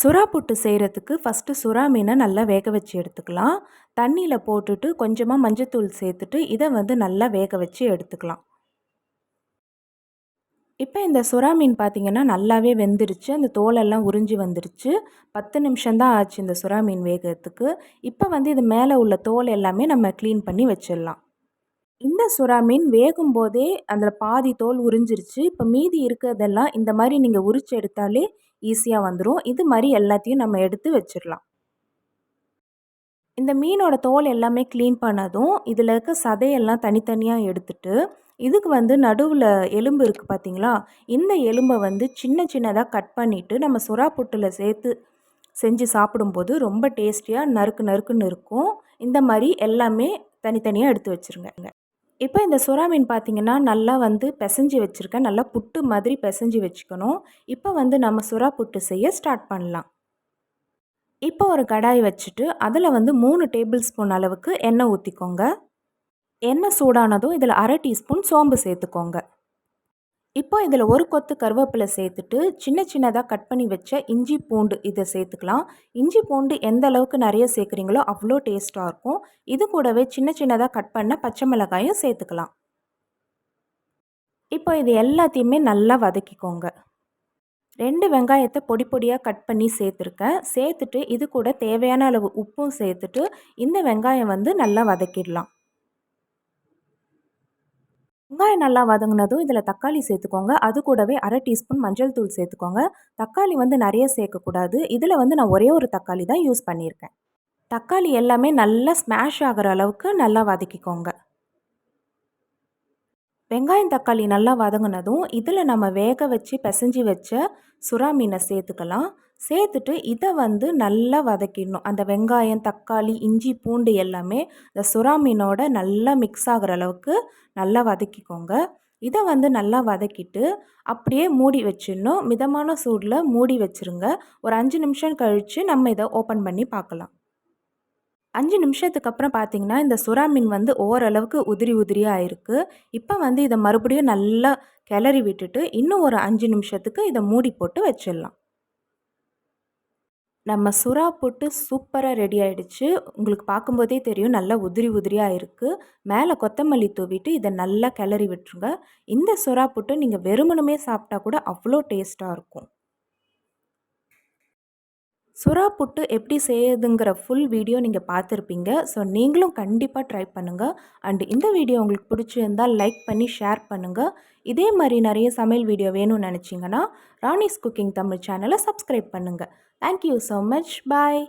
சுறா புட்டு செய்கிறதுக்கு ஃபஸ்ட்டு சுறா மீனை நல்லா வேக வச்சு எடுத்துக்கலாம். தண்ணியில் போட்டுட்டு கொஞ்சமாக மஞ்சத்தூள் சேர்த்துட்டு இதை வந்து நல்லா வேக வச்சு எடுத்துக்கலாம். இப்போ இந்த சுறா மீன் பார்த்திங்கன்னா நல்லாவே வெந்துருச்சு. அந்த தோலெல்லாம் உறிஞ்சி வந்துருச்சு. பத்து நிமிஷம்தான் ஆச்சு இந்த சுறா மீன் வேகிறதுக்கு. இப்போ வந்து இது மேலே உள்ள தோல் எல்லாமே நம்ம க்ளீன் பண்ணி வச்சிடலாம். இந்த சுறா மீன் வேகும் போதே அதில் பாதி தோல் உறிஞ்சிருச்சு. இப்போ மீதி இருக்கிறதெல்லாம் இந்த மாதிரி நீங்கள் உரிச்சு எடுத்தாலே ஈஸியாக வந்துடும் இது மாதிரி எல்லாத்தையும் நம்ம எடுத்து வச்சிடலாம். இந்த மீனோட தோல் எல்லாமே க்ளீன் பண்ணதும் இதில் இருக்க சதையெல்லாம் தனித்தனியாக எடுத்துட்டு இதுக்கு வந்து நடுவில் எலும்பு இருக்குது பார்த்தீங்களா இந்த எலும்பை வந்து சின்ன சின்னதாக கட் பண்ணிவிட்டு நம்ம சுறா புட்டில் சேர்த்து செஞ்சு சாப்பிடும்போது ரொம்ப டேஸ்டியாக நறுக்கு நறுக்குன்னு இருக்கும். இந்த மாதிரி எல்லாமே தனித்தனியாக எடுத்து வச்சுருங்க. இப்போ இந்த சுறா மீன் பார்த்திங்கன்னா நல்லா வந்து பிசைஞ்சு வச்சுருக்கேன். நல்லா புட்டு மாதிரி பிசைஞ்சு வச்சுக்கணும். இப்போ வந்து நம்ம சுறா புட்டு செய்ய ஸ்டார்ட் பண்ணலாம். இப்போ ஒரு கடாய் வச்சுட்டு அதில் வந்து மூணு டேபிள் ஸ்பூன் அளவுக்கு எண்ணெய் ஊற்றிக்கோங்க எண்ணெய் சூடானதும் இதில் அரை டீஸ்பூன் சோம்பு சேர்த்துக்கோங்க. இப்போ இதில் ஒரு கொத்து கருவேப்பிலை சேர்த்துட்டு சின்ன சின்னதாக கட் பண்ணி வச்ச இஞ்சி பூண்டு இதை சேர்த்துக்கலாம். இஞ்சி பூண்டு எந்த அளவுக்கு நிறைய சேர்க்குறீங்களோ அவ்வளோ டேஸ்ட்டாக இருக்கும். இது கூடவே சின்ன சின்னதாக கட் பண்ண பச்சை மிளகாயும் சேர்த்துக்கலாம். இப்போ இது எல்லாத்தையுமே நல்லா வதக்கிக்கோங்க. ரெண்டு வெங்காயத்தை பொடி பொடியாக கட் பண்ணி சேர்த்துருக்கேன். சேர்த்துட்டு இது கூட தேவையான அளவு உப்பும் சேர்த்துட்டு இந்த வெங்காயம் வந்து நல்லா வதக்கிடலாம். வெங்காயம் நல்லா வதங்கினதும் இதில் தக்காளி சேர்த்துக்கோங்க. அது கூடவே அரை டீஸ்பூன் மஞ்சள் தூள் சேர்த்துக்கோங்க. தக்காளி வந்து நிறைய சேர்க்கக்கூடாது. இதில் வந்து நான் ஒரே ஒரு தக்காளி தான் யூஸ் பண்ணியிருக்கேன். தக்காளி எல்லாமே நல்லா ஸ்மாஷ் ஆகிற அளவுக்கு நல்லா வதக்கிக்கோங்க. வெங்காயம் தக்காளி நல்லா வதங்கினதும் இதில் நம்ம வேக வச்சு பிசைஞ்சி வச்ச சுறா மீனை சேர்த்துக்கலாம். சேர்த்துட்டு இதை வந்து நல்லா வதக்கிடணும். அந்த வெங்காயம் தக்காளி இஞ்சி பூண்டு எல்லாமே இந்த சுறா மீனோட நல்லா மிக்ஸ் ஆகிற அளவுக்கு நல்லா வதக்கிக்கோங்க. இதை வந்து நல்லா வதக்கிட்டு அப்படியே மூடி வச்சிடணும். மிதமான சூடில் மூடி வச்சுருங்க. ஒரு அஞ்சு நிமிஷம் கழித்து நம்ம இதை ஓப்பன் பண்ணி பார்க்கலாம். அஞ்சு நிமிஷத்துக்கு அப்புறம் பார்த்தீங்கன்னா இந்த சுறா மீன் வந்து ஓரளவுக்கு உதிரி உதிரியாக இருக்குது இப்போ வந்து இதை மறுபடியும் நல்லா கிளறி விட்டுட்டு இன்னும் ஒரு அஞ்சு நிமிஷத்துக்கு இதை மூடி போட்டு வச்சிடலாம். நம்ம சுறா புட்டு சூப்பராக ரெடி ஆகிடுச்சு உங்களுக்கு பார்க்கும்போதே தெரியும் நல்லா உதிரி உதிரியாக இருக்குது மேலே கொத்தமல்லி தூவிட்டு இதை நல்லா கிளறி விட்டுருங்க. இந்த சுறா புட்டு நீங்கள் வெறுமனுமே சாப்பிட்டா கூட அவ்வளோ டேஸ்ட்டாக இருக்கும். சுறா புட்டு எப்படி செய்யுதுங்கிற ஃபுல் வீடியோ நீங்கள் பார்த்துருப்பீங்க. ஸோ நீங்களும் கண்டிப்பாக ட்ரை பண்ணுங்கள் அண்டு இந்த வீடியோ உங்களுக்கு பிடிச்சிருந்தால் லைக் பண்ணி ஷேர் பண்ணுங்கள் இதே மாதிரி நிறைய சமையல் வீடியோ வேணும்னு நினச்சிங்கன்னா ராணிஸ் குக்கிங் தமிழ் சேனலை சப்ஸ்கிரைப் பண்ணுங்கள் தேங்க்யூ ஸோ மச் பாய்